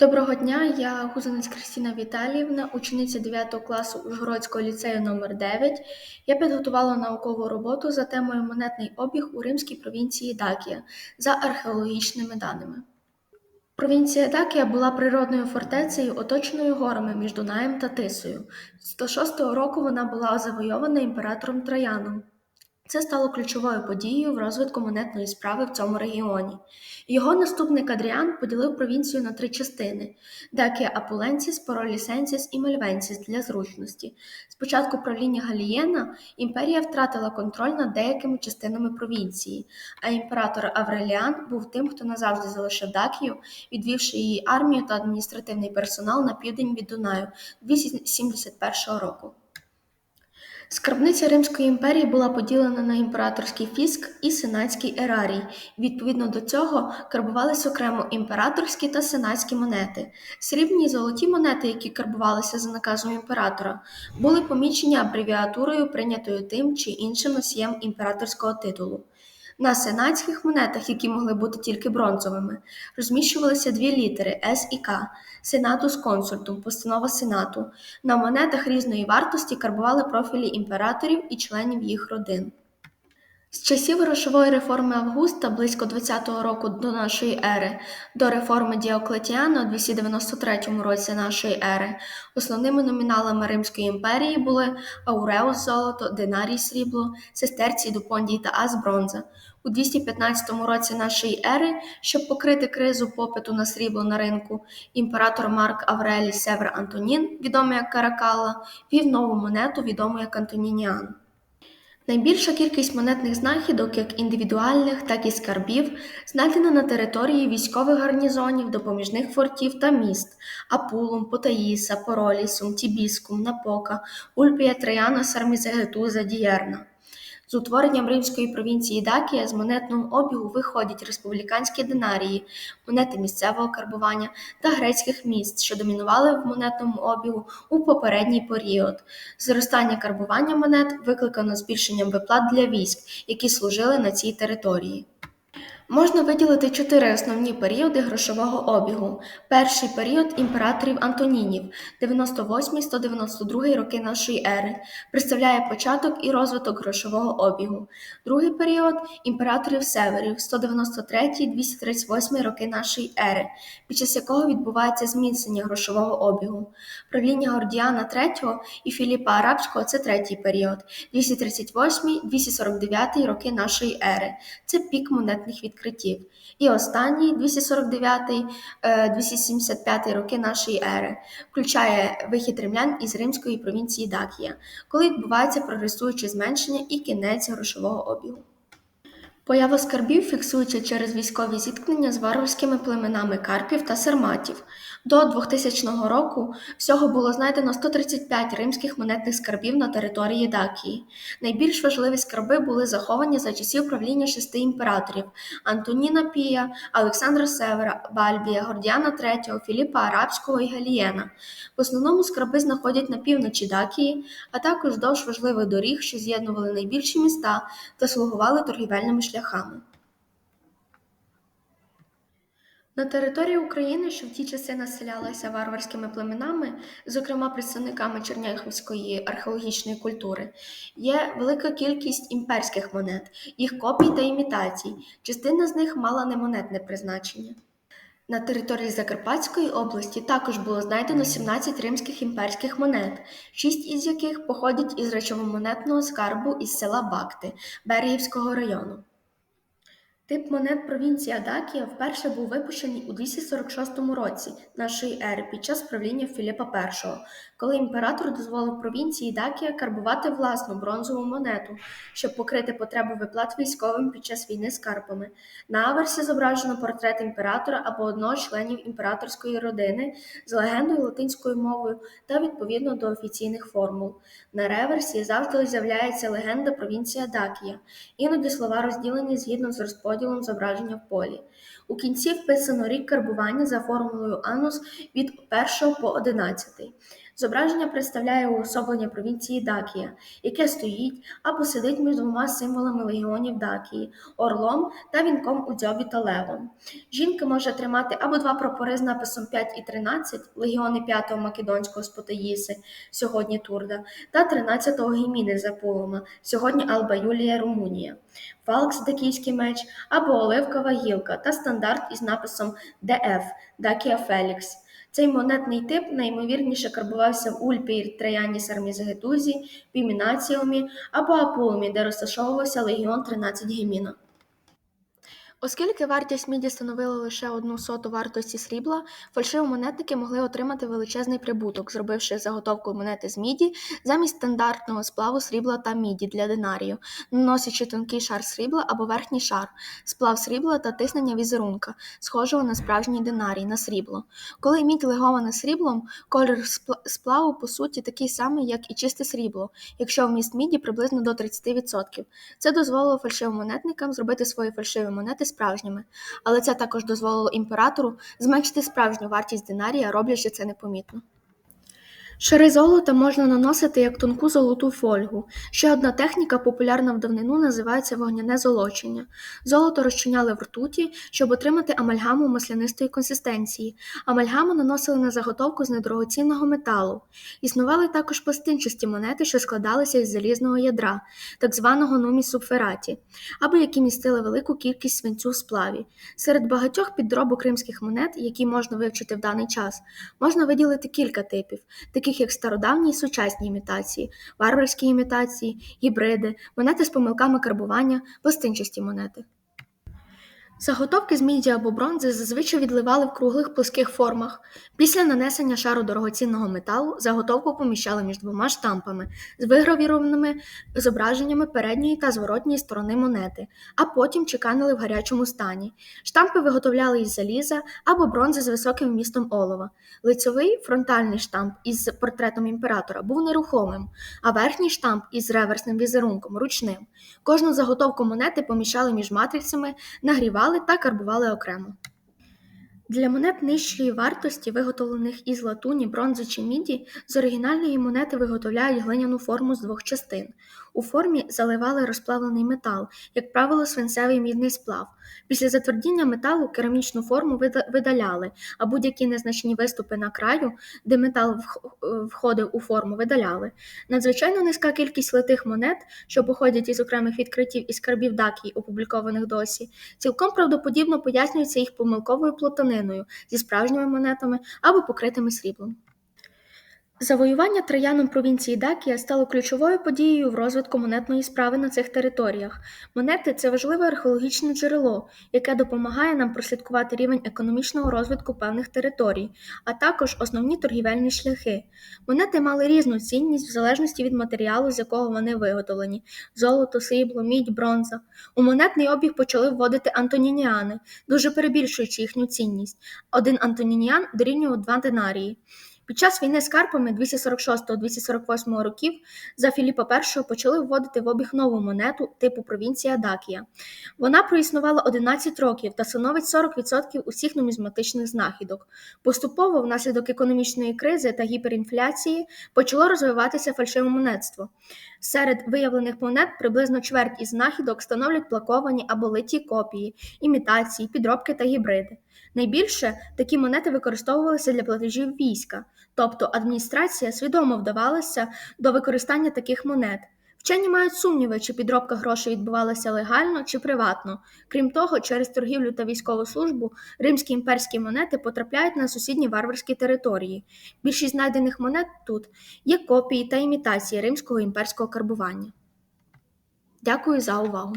Доброго дня, я Гузанець Кристина Віталіївна, учениця 9 класу Ужгородського ліцею номер 9 Я підготувала наукову роботу за темою монетний обіг у римській провінції Дакія за археологічними даними. Провінція Дакія була природною фортецею, оточеною горами між Дунаєм та Тисою. З 106 року вона була завойована імператором Трояном. Це стало ключовою подією в розвитку монетної справи в цьому регіоні. Його наступник Адріан поділив провінцію на три частини: Декія Апуленсіс, Поролісенсіс і Мальвенсіс для зручності. З початку правління Галієна імперія втратила контроль над деякими частинами провінції, а імператор Авреліан був тим, хто назавжди залишив Дакію, відвівши її армію та адміністративний персонал на південь від Дунаю 271 року. Скарбниця Римської імперії була поділена на імператорський фіск і сенатський ерарій. Відповідно до цього карбувались окремо імператорські та сенатські монети. Срібні і золоті монети, які карбувалися за наказом імператора, були помічені абревіатурою, прийнятою тим чи іншим носієм імператорського титулу. На сенатських монетах, які могли бути тільки бронзовими, розміщувалися дві літери С і К Сенатус консультум, постанова Сенату. На монетах різної вартості карбували профілі імператорів і членів їх родин. З часів грошової реформи Августа близько 20-го року до нашої ери до реформи Діоклетіана у 293 році нашої ери основними номіналами Римської імперії були ауреус золото, динарій срібло, сестерцій дупондій та ас бронза. У 215 році нашої ери, щоб покрити кризу попиту на срібло на ринку, імператор Марк Аврелій Север Антонін, відомий як Каракалла, вів нову монету, відому як Антонініан. Найбільша кількість монетних знахідок, як індивідуальних, так і скарбів, знайдена на території військових гарнізонів, допоміжних фортів та міст Апулум, Потаїса, Поролісум, Тібіскум, Напока, Ульпія Трояна, Сармізегетуза, Дієрна. З утворенням римської провінції Дакія з монетного обігу виходять республіканські динарії, монети місцевого карбування та грецьких міст, що домінували в монетному обігу у попередній період. Зростання карбування монет викликано збільшенням виплат для військ, які служили на цій території. Можна виділити чотири основні періоди грошового обігу. Перший період імператорів Антонінів 98-192 роки нашої ери, представляє початок і розвиток грошового обігу. Другий період імператорів Северів 193-238 роки нашої ери, під час якого відбувається зміцнення грошового обігу. Правління Гордіана III і Філіпа Арабського це третій період 238-249 роки нашої ери. Це пік монетних відкриттів відкриттів. І останній, 249-275 роки нашої ери, включає вихід римлян із римської провінції Дакія, коли відбувається прогресуюче зменшення і кінець грошового обігу. Поява скарбів фіксується через військові зіткнення з варварськими племенами карпів та сарматів. До 2000 року всього було знайдено 135 римських монетних скарбів на території Дакії. Найбільш важливі скарби були заховані за часів правління шести імператорів Антоніна Пія, Олександра Севера, Бальбія, Гордіана III, Філіпа Арабського і Галієна. В основному скарби знаходять на півночі Дакії, а також вздовж важливих доріг, що з'єднували найбільші міста та слугували торгівельними шляхами. На території України, що в ті часи населялася варварськими племенами, зокрема представниками черняхівської археологічної культури, є велика кількість імперських монет, їх копій та імітацій. Частина з них мала немонетне призначення. На території Закарпатської області також було знайдено 17 римських імперських монет, шість із яких походять із речовомонетного скарбу із села Бакти Берегівського району. Тип монет провінції Адакія вперше був випущений у 246 році нашої ери під час правління Філіпа І, коли імператор дозволив провінції Дакія карбувати власну бронзову монету, щоб покрити потребу виплат військовим під час війни з Карпами. На аверсі зображено портрет імператора або одного з членів імператорської родини з легендою латинською мовою та відповідно до офіційних формул. На реверсі завжди з'являється легенда провінція Дакія, іноді слова розділені згідно з розподілом розподілом зображення в полі. У кінці вписано рік карбування за формулою анус від 1 по 11. Зображення представляє уособлення провінції Дакія, яке стоїть або сидить між двома символами легіонів Дакії орлом та вінком у дзьобі та левом. Жінка може тримати або два прапори з написом 5 і 13 легіони 5-го македонського Спотаїси, сьогодні Турда, та 13-го Гіміни Запулома, сьогодні Алба Юлія Румунія, Фалкс Дакійський меч або оливкова гілка та стандарт із написом ДФ Дакія Фелікс. Цей монетний тип найімовірніше карбувався в Ульпі Трояні Сармізагетузі, Пімінаціумі або Апулумі, де розташовувався легіон 13 Геміна. Оскільки вартість міді становила лише одну соту вартості срібла, фальшивомонетники могли отримати величезний прибуток, зробивши заготовку монети з міді замість стандартного сплаву срібла та міді для динарію, наносячи тонкий шар срібла або верхній шар, сплав срібла та тиснення візерунка, схожого на справжній динарій на срібло. Коли мідь легована сріблом, колір сплаву по суті такий самий, як і чисте срібло, якщо вміст міді приблизно до 30%. Це дозволило фальшивомонетникам зробити свої фальшиві монети справжніми, але це також дозволило імператору зменшити справжню вартість динарія, роблячи це непомітно. Шари золота можна наносити як тонку золоту фольгу. Ще одна техніка, популярна в давнину, називається вогняне золочення. Золото розчиняли в ртуті, щоб отримати амальгаму маслянистої консистенції. Амальгаму наносили на заготовку з недорогоцінного металу. Існували також пластинчасті монети, що складалися із залізного ядра, так званого нумі-субфераті, або які містили велику кількість свинцю в сплаві. Серед багатьох підробок римських монет, які можна вивчити в даний час, можна виділити кілька типів, таких як стародавні і сучасні імітації, варварські імітації, гібриди, монети з помилками карбування, пластинчасті монети. Заготовки з міді або бронзи зазвичай відливали в круглих плоских формах. Після нанесення шару дорогоцінного металу заготовку поміщали між двома штампами з вигравірованими зображеннями передньої та зворотньої сторони монети, а потім чеканили в гарячому стані. Штампи виготовляли із заліза або бронзи з високим вмістом олова. Лицьовий фронтальний штамп із портретом імператора був нерухомим, а верхній штамп із реверсним візерунком ручним. Кожну заготовку монети поміщали між матрицями, нагрівали та карбували окремо. Для монет нижчої вартості, виготовлених із латуні, бронзи чи міді, з оригінальної монети виготовляють глиняну форму з двох частин. У формі заливали розплавлений метал, як правило, свинцевий мідний сплав. Після затвердіння металу керамічну форму видаляли, а будь-які незначні виступи на краю, де метал входив у форму, видаляли. Надзвичайно низька кількість литих монет, що походять із окремих відкриттів і скарбів Дакії, опублікованих досі, цілком правдоподібно пояснюється їх помилковою плутаниною зі справжніми монетами або покритими сріблом. Завоювання трояном провінції Дакія стало ключовою подією в розвитку монетної справи на цих територіях. Монети це важливе археологічне джерело, яке допомагає нам прослідкувати рівень економічного розвитку певних територій, а також основні торгівельні шляхи. Монети мали різну цінність в залежності від матеріалу, з якого вони виготовлені: золото, срібло, мідь, бронза. У монетний обіг почали вводити антонініани, дуже перебільшуючи їхню цінність. Один антонініан дорівнював два динарії. Під час війни з Карпами 246-248 років за Філіпа І почали вводити в обіг нову монету типу провінція Дакія. Вона проіснувала 11 років та становить 40% усіх нумізматичних знахідок. Поступово, внаслідок економічної кризи та гіперінфляції, почало розвиватися фальшивомонетство. Серед виявлених монет приблизно чверть із знахідок становлять плаковані або литі копії, імітації, підробки та гібриди. Найбільше такі монети використовувалися для платежів війська, тобто адміністрація свідомо вдавалася до використання таких монет. Вчені мають сумніви, чи підробка грошей відбувалася легально чи приватно. Крім того, через торгівлю та військову службу римські імперські монети потрапляють на сусідні варварські території. Більшість знайдених монет тут є копії та імітації римського імперського карбування. Дякую за увагу!